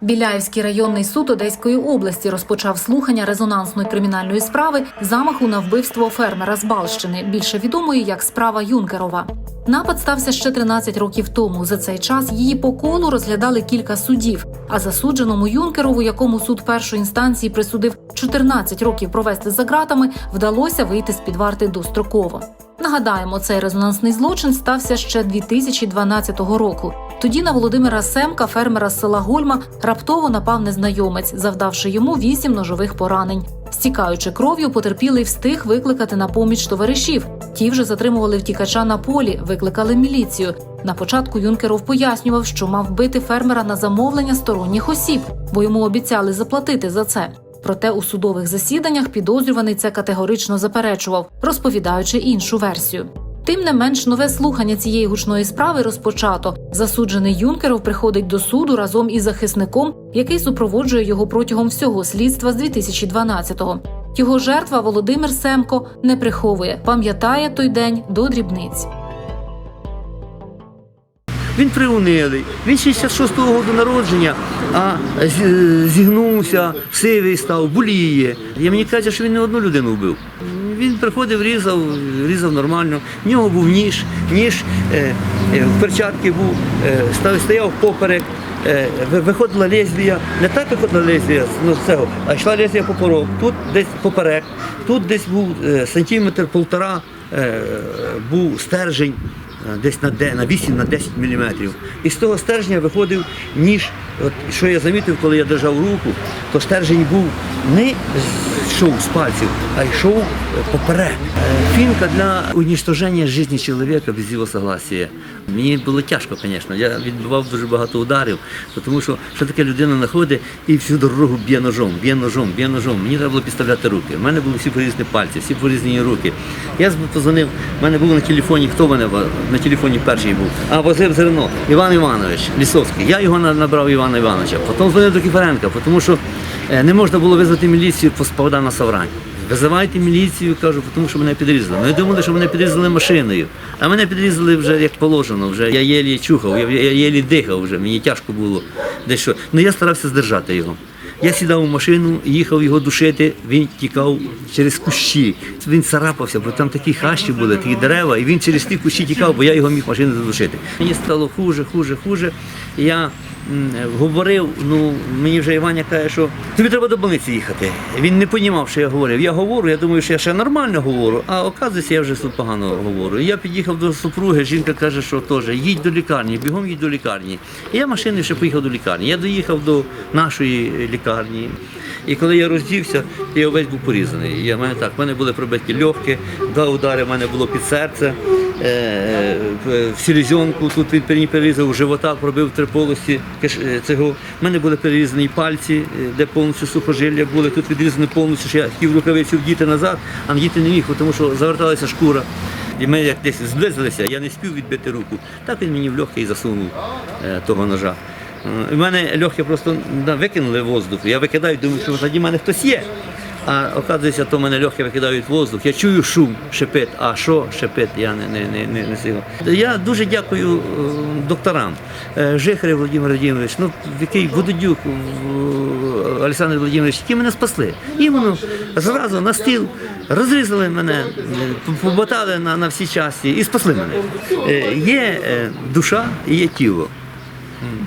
Біляївський районний суд Одеської області розпочав слухання резонансної кримінальної справи замаху на вбивство фермера з Балщини, більше відомої як справа Юнкерова. Напад стався ще 13 років тому. За цей час її по колу розглядали кілька судів. А засудженому Юнкерову, якому суд першої інстанції присудив 14 років провести за ґратами, вдалося вийти з під варти достроково. Нагадаємо, цей резонансний злочин стався ще 2012 року. Тоді на Володимира Семка, фермера з села Гульма, раптово напав незнайомець, завдавши йому вісім ножових поранень. Стікаючи кров'ю, потерпілий встиг викликати на поміч товаришів. Ті вже затримували втікача на полі, викликали міліцію. На початку Юнкеров пояснював, що мав бити фермера на замовлення сторонніх осіб, бо йому обіцяли заплатити за це. Проте у судових засіданнях підозрюваний це категорично заперечував, розповідаючи іншу версію. Тим не менш, нове слухання цієї гучної справи розпочато. Засуджений Юнкеров приходить до суду разом із захисником, який супроводжує його протягом всього слідства з 2012-го. Його жертва Володимир Семко не приховує, пам'ятає той день до дрібниць. Він приунилий. Він 66-го року народження, а зігнувся, сивий став, боліє. І мені кажуть, що він не одну людину вбив. Він приходив, різав, різав нормально. В нього був ніж, ніж е, е, в перчатки був, е, стояв поперек. Виходила лезвія, не так виходила лезвія ну, цього, а йшла лезвія поперек. Тут десь поперек, тут десь був сантиметр полтора, е, був стержень десь на, де- на 8 на 10 мм. І з того стержня виходив ніж. От, що я замітив, коли я держав руку, то стержень був не йшов з пальців, а йшов е, Е, для уничтоження життя чоловіка без його согласия. Мені було тяжко, звісно. Я відбивав дуже багато ударів, тому що що таке людина знаходить і всю дорогу б'є ножом, б'є ножом, б'є ножом. Мені треба було підставляти руки. У мене були всі порізні пальці, всі порізні руки. Я позвонив, в мене був на телефоні, хто мене на телефоні перший був? А возив зерно. Іван Іванович Лісовський. Я його набрав Івана Івановича. Потім дзвонив до Кіфаренка, тому що е, не можна було визвати міліцію по Богдана Саврань. Визивайте міліцію, кажу, тому що мене підрізали. Вони думали, що мене підрізали машиною. А мене підрізали вже як положено. Вже я єлі чухав, я, єлі дихав вже, мені тяжко було. Десь що. Ну я старався здержати його. Я сідав у машину, їхав його душити, він тікав через кущі. Він царапався, бо там такі хащі були, такі дерева, і він через ті кущі тікав, бо я його міг машину задушити. Мені стало хуже, хуже, хуже. Я говорив, ну мені вже Іваня каже, що тобі треба до больниці їхати. Він не розумів, що я говорив. Я говорю, я думаю, що я ще нормально говорю, а оказується, я вже тут погано говорю. Я під'їхав до супруги, жінка каже, що теж їдь до лікарні, бігом їдь до лікарні. І я машиною ще поїхав до лікарні. Я доїхав до нашої лікарні. І коли я роздівся, я весь був порізаний. Я, мене так, в мене були пробиті легкі, два удари в мене було під серце, е, в селезенку, тут він перерізав, живота пробив три полості е, цього. В мене були перерізані пальці, е, де повністю сухожилля були, тут відрізані повністю, що я хотів рукавицю вдіти назад, а вдіти не міг, тому що заверталася шкура. І ми як десь зблизилися, я не спів відбити руку. Так він мені в легкий засунув е, того ножа. Е, У мене легке просто викинули воздух. Я викидаю, думаю, що тоді в мене хтось є. А оказується, то мене легке викидають воздух. Я чую шум, шипить. А що шипить, я не, не, не, не, сильно. Я дуже дякую е, докторам. Е, Жихарів Володимир Володимирович, ну, який Будудюк е, Олександр Володимирович, які мене спасли. Іменно зразу на стіл розрізали мене, поботали на, на всі часті і спасли мене. Є душа і є тіло.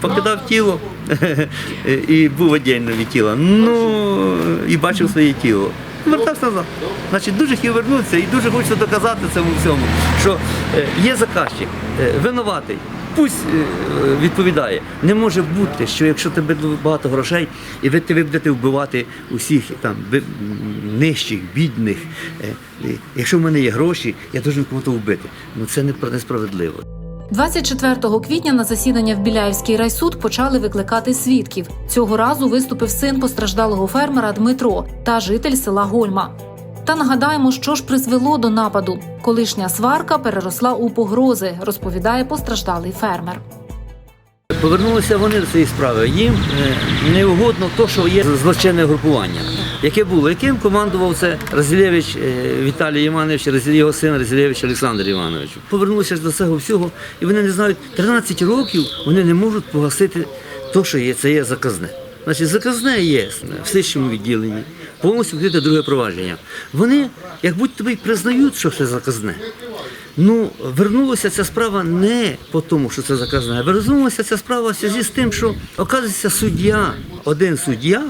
Покидав тіло і був віддільно від тіла. Ну і бачив своє тіло. Вертався назад. Значить, дуже хотів вернутися і дуже хочу доказати цьому всьому, що е, є заказчик, е, винуватий. Пусть е, відповідає. Не може бути, що якщо тебе багато грошей, і ви, ви будете вбивати усіх там нижчих, бідних. Якщо в мене є гроші, я должен когось вбити. Ну це не несправедливо. 24 квітня на засідання в Біляївський райсуд почали викликати свідків. Цього разу виступив син постраждалого фермера Дмитро та житель села Гольма. Та нагадаємо, що ж призвело до нападу. Колишня сварка переросла у погрози, розповідає постраждалий фермер. Повернулися вони до цієї справи. Їм е, не угодно то, що є злочинне групування. Яке було, яким командував це Разілєвич е, Віталій Іванович, його син Разілєвич Олександр Іванович. Повернувся ж до цього всього, і вони не знають, 13 років вони не можуть погасити те, що є, це є заказне. Значить, заказне є в слідчому відділенні, повністю відкрите друге провадження. Вони, як будь-то признають, що це заказне. Ну, вернулася ця справа не по тому, що це заказне, а вернулася ця справа в зв'язку з тим, що, оказується, суддя, один суддя,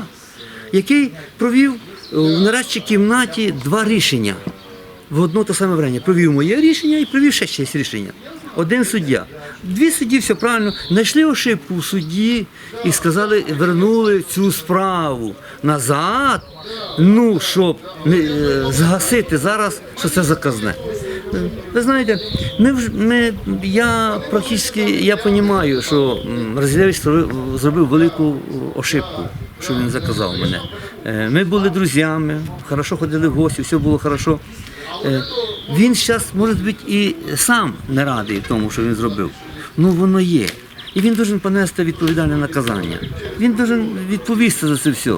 який провів е, в нарадчій кімнаті два рішення в одно те саме время. Провів моє рішення і провів ще чиєсь рішення. Один суддя. Дві судді, все правильно, знайшли ошибку в судді і сказали, вернули цю справу назад, ну, щоб не, е, згасити зараз, що це заказне. Ви знаєте, ми, вже ми, я практично я розумію, що Розілевич зробив велику ошибку, що він заказав мене. Е, Ми були друзями, хорошо ходили в гості, все було хорошо. Е, Він зараз, може бути, і сам не радий тому, що він зробив. Ну воно є. І він должен понести відповідальне наказання. Він должен відповісти за це все.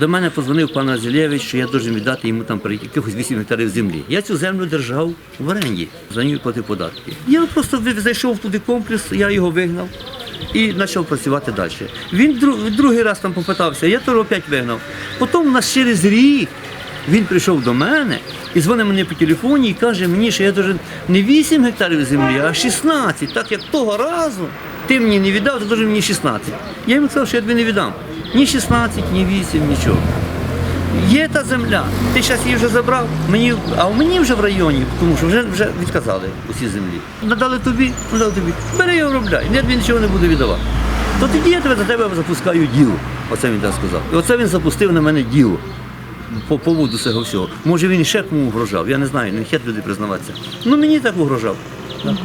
До мене позвонив пан Азілєвич, що я должен віддати йому там якихось 8 гектарів землі. Я цю землю держав в оренді, за нею платив податки. Я просто зайшов туди комплекс, я його вигнав і почав працювати далі. Він другий раз там попитався, я того опять вигнав. Потім у нас через рік він прийшов до мене і дзвонить мені по телефоні і каже мені, що я должен не 8 гектарів землі, а 16. Так як того разу ти мені не віддав, ти должен мені 16. Я йому сказав, що я тобі не віддам. Ні 16, ні 8, нічого. Є та земля, ти зараз її вже забрав, мені, а в мені вже в районі, тому що вже, вже відказали усі землі. Надали тобі, надали тобі. Бери і обробляй, я тобі нічого не буду віддавати. То тоді я тебе за тебе запускаю діло. Оце він так сказав. І оце він запустив на мене діло по поводу цього всього. Може він ще кому угрожав, я не знаю, не хет люди признаватися. Ну мені так угрожав.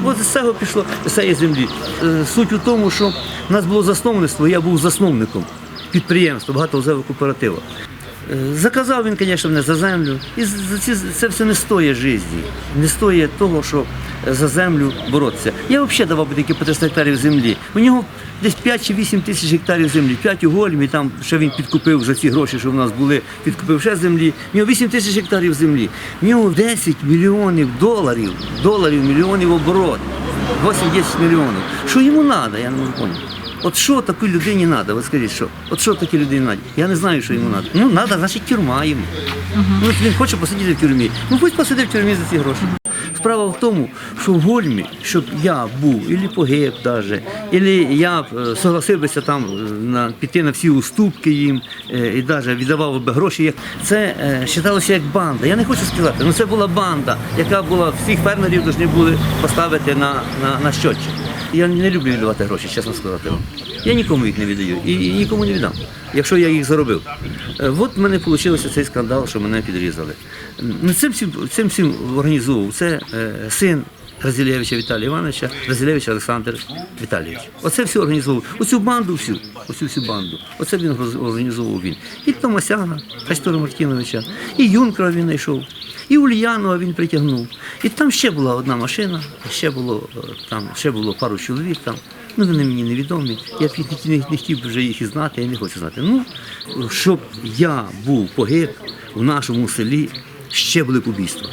От з цього пішло з землі. Е, Суть у тому, що в нас було засновництво, я був засновником підприємства, багато кооперативу. Е, Заказав він, звісно, мене за землю. І це все не стоїть житті, не стоїть того, що за землю боротися. Я взагалі давав би такі по 300 гектарів землі. У нього десь 5 чи 8 тисяч гектарів землі, 5 у Гольмі, там ще він підкупив за ці гроші, що в нас були, підкупив ще землі. У нього 8 тисяч гектарів землі. У нього 10 мільйонів доларів, доларів, мільйонів оборот. 8-10 мільйонів. Що йому треба, я не поняти. От що такій людині треба? От скажіть, що? От що такій людині треба? Я не знаю, що йому треба. Ну, треба, значить, тюрма йому. Ну, він хоче посидіти в тюрмі. Ну, пусть посидить в тюрмі за ці гроші. Справа в тому, що в Гольмі, щоб я був, або погиб навіть, або я е, согласився там е, на, піти на всі уступки їм е, і навіть віддавав би гроші, це вважалося як банда. Я не хочу сказати, ну це була банда, яка була всіх фермерів повинні були поставити на, на, на щотчик. Я не люблю віддавати гроші, чесно сказати вам. Я нікому їх не віддаю і, нікому не віддам, якщо я їх заробив. Е, От в мене вийшло цей скандал, що мене підрізали. Ну, Цим всім, цим всім організовував це е, син Разілєвича Віталія Івановича, Разілєвич Олександр Віталійович. Оце все організовував. Оцю банду всю, оцю всю банду. Оце він організовував він. І Томасяна, Кастора Мартіновича, і Юнкера він знайшов, і Ульянова він притягнув. І там ще була одна машина, ще було е, там ще було пару чоловік там. Ну, вони мені невідомі. Я б не, не, хотів вже їх і знати, я не хочу знати. Ну, щоб я був погиб в нашому селі, ще були б убійства.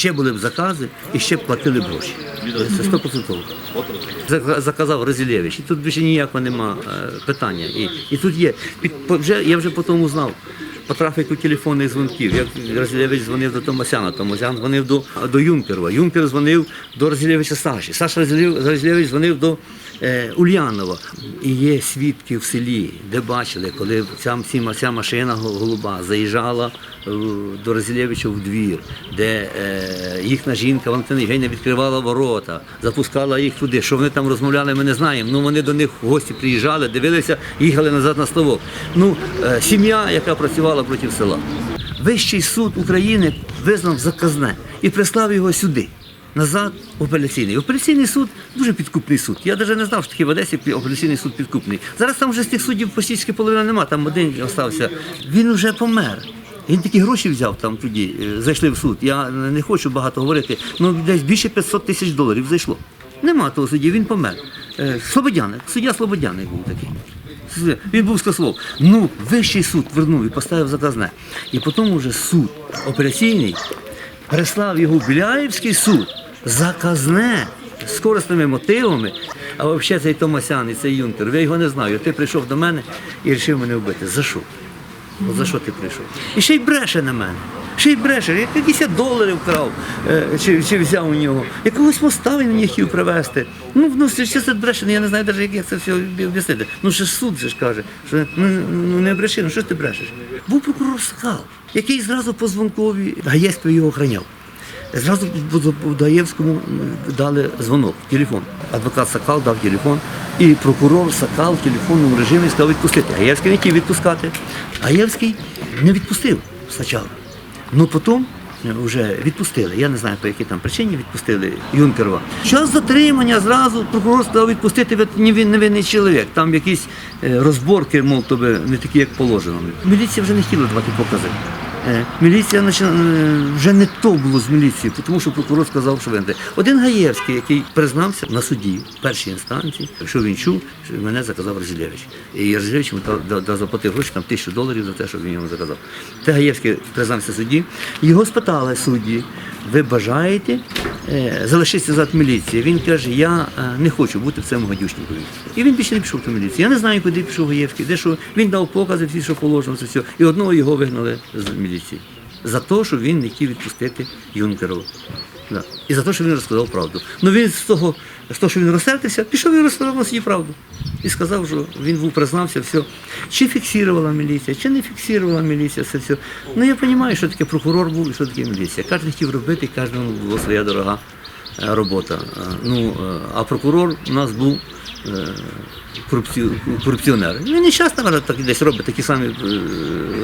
Ще були б закази і ще б платили б гроші. Це стопроцентово. Заказав Розілєвич. І тут більше ніякого нема е, питання. І, і тут є. Під, вже, я вже по тому знав. По трафіку телефонних дзвонків. Як Розілєвич дзвонив до Томасяна, Томасян дзвонив до, до Юнкерова. Юнкер дзвонив до Розілєвича Саші. Саша Розілєв- Розілєвич дзвонив до Ульянова. І є свідки в селі, де бачили, коли ця, ця машина голуба заїжджала е, до Розілєвича в двір, де е, їхня жінка Валентина Євгенія відкривала ворота, запускала їх туди. Що вони там розмовляли, ми не знаємо. Ну вони до них в гості приїжджали, дивилися, їхали назад на ставок. Ну, е, сім'я, яка працювала проти села. Вищий суд України визнав заказне і прислав його сюди. Назад в апеляційний. Апеляційний суд дуже підкупний суд. Я навіть не знав, що такий в Одесі апеляційний суд підкупний. Зараз там вже з тих суддів почти половина нема, там один залишився. Він вже помер. Він такі гроші взяв там тоді, е, зайшли в суд. Я не хочу багато говорити, ну десь більше 500 тисяч доларів зайшло. Нема того судді, він помер. Е, Слободяник, суддя Слободяник був такий. Він був скослов. Ну, вищий суд вернув і поставив заказне. І потім уже суд операційний переслав його в Біляївський суд заказне з корисними мотивами. А взагалі цей Томасян і цей юнкер, я його не знаю. Ти прийшов до мене і вирішив мене вбити. За що? От за що ти прийшов? І ще й бреше на мене. Ще й бреше, як 50 доларів вкрав, е, чи, чи взяв у нього. Якогось моста він мені хотів привезти. Ну, ну ще це бреше, ну, я не знаю навіть, як, це все об'яснити. Ну, ще ж суд же ж каже, що ну, ну не бреши, ну що ж ти брешеш? Був прокурор Сакал, який зразу по дзвонкові Гаєцький його охраняв. Зразу по Даєвському м, дали дзвонок, телефон. Адвокат Сакал дав телефон, і прокурор Сакал в телефонному режимі сказав відпустити. Гаєвський не хотів відпускати. Гаєвський не відпустив спочатку. Ну потім вже відпустили. Я не знаю, по якій там причині відпустили Юнкерова. Час затримання зразу прокурор сказав відпустити від невин- невинний чоловік. Там якісь е, розборки, мов тобі, не такі, як положено. Міліція вже не хотіла давати покази. Е, Міліція е, вже не то було з міліцією, тому що прокурор сказав, що винде. Один Гаєвський, який признався на суді в першій інстанції, що він чув, що мене заказав Розілєвич. І Розілєвич йому заплатив гроші там тисячу доларів за те, що він йому заказав. Те Гаєвський признався судді. Його спитали судді, ви бажаєте е, залишитися зад міліції? Він каже, я е, не хочу бути в цьому гадючнику. І він більше не пішов до міліції. Я не знаю, куди пішов Гаєвський, де що він дав покази, всі, що положено, це все. І одного його вигнали з міліції. За те, що він не хотів відпустити Юнкерова. Да. І за те, що він розказав правду. Ну він з того, з того, що він розсердився, пішов і розказав на суді правду. І сказав, що він був признався, все. Чи фіксувала міліція, чи не фіксувала міліція, це все. Ну я розумію, що таке прокурор був і що таке міліція. Кожен хотів робити, кожному була своя дорога робота. Е, Ну, е, а прокурор у нас був е, корупці- корупціонер. Він і зараз, напевно, так десь робить, такі самі е,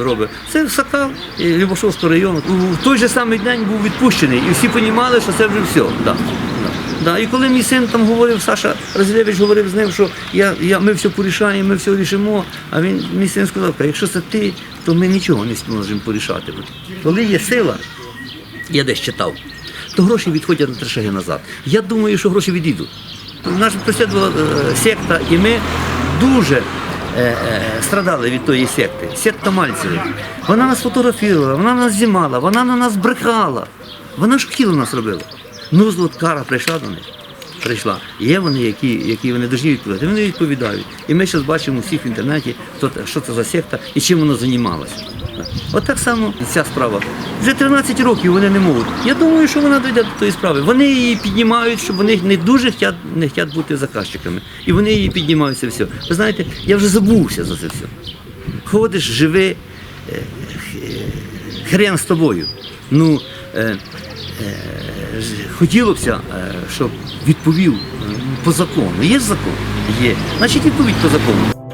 робить. Це Сакал і Любошовського району. У той же самий день був відпущений, і всі розуміли, що це вже все. Да. Да. І коли мій син там говорив, Саша Розілєвич говорив з ним, що я, я, ми все порішаємо, ми все рішимо, а він, мій син сказав, «Та якщо це ти, то ми нічого не зможемо порішати. Коли є сила, я десь читав, то гроші відходять на три шаги назад. Я думаю, що гроші відійдуть. Наша преслідувала е, секта, і ми дуже е, е, страдали від тої секти. Секта Мальцевих. Вона нас фотографувала, вона нас знімала, вона на нас брехала. Вона ж хотіла нас робила. Ну, кара прийшла до них. Прийшла. Є вони, які, які вони повинні відповідати. Вони відповідають. І ми зараз бачимо всіх в інтернеті, що це за секта і чим вона займалася. От так само ця справа. Вже 13 років вони не можуть. Я думаю, що вона дійде до тої справи. Вони її піднімають, щоб вони не дуже хотять, не хотять бути заказчиками. І вони її піднімають все. Ви знаєте, я вже забувся за це все. Ходиш, живи, е, хрен з тобою. Ну, е, е, хотілося б, е, щоб відповів е, по закону. Є закон? Є. Значить, відповідь по закону.